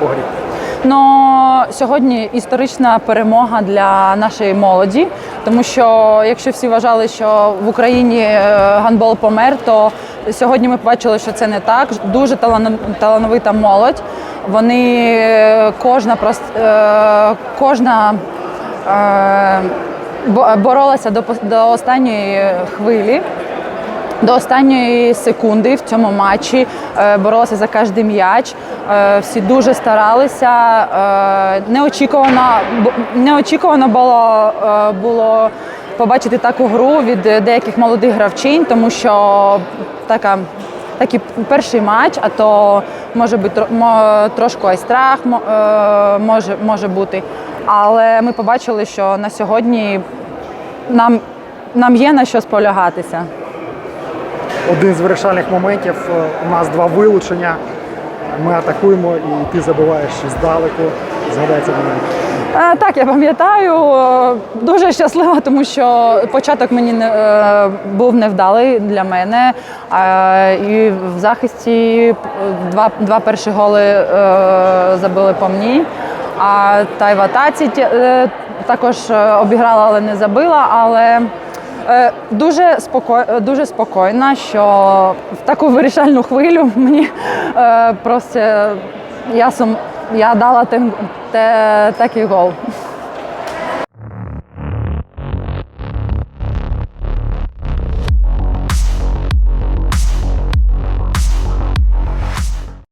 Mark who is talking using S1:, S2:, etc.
S1: Погріб.
S2: Ну сьогодні історична перемога для нашої молоді, тому що якщо всі вважали, що в Україні е, гандбол помер, то сьогодні ми побачили, що це не так. Дуже талано- талановита молодь. Вони е, кожна просто е, кожна. боролася до останньої хвилі. До останньої секунди в цьому матчі е, боролися за кожен м'яч. Е, всі дуже старалися. Е, неочікувано, неочікувано було, було побачити таку гру від деяких молодих гравчин, тому що така. Такий перший матч, а то може бути трошки і страх може, може бути. Але ми побачили, що на сьогодні нам, нам є на що сполягатися.
S1: Один з вирішальних моментів е, у нас два вилучення. Ми атакуємо і ти забиваєш здалеку. Згадай цей момент.
S2: Е, Так, я пам'ятаю. Дуже щаслива, тому що початок мені не, е, був невдалий для мене. Е, І в захисті два, два перші голи забили по мені. А та й в атаці також обіграла, але не забила. Але дуже, споко... е, дуже спокійна, що в таку вирішальну хвилю мені е, просто я, сум... я дала тим, те, такий гол.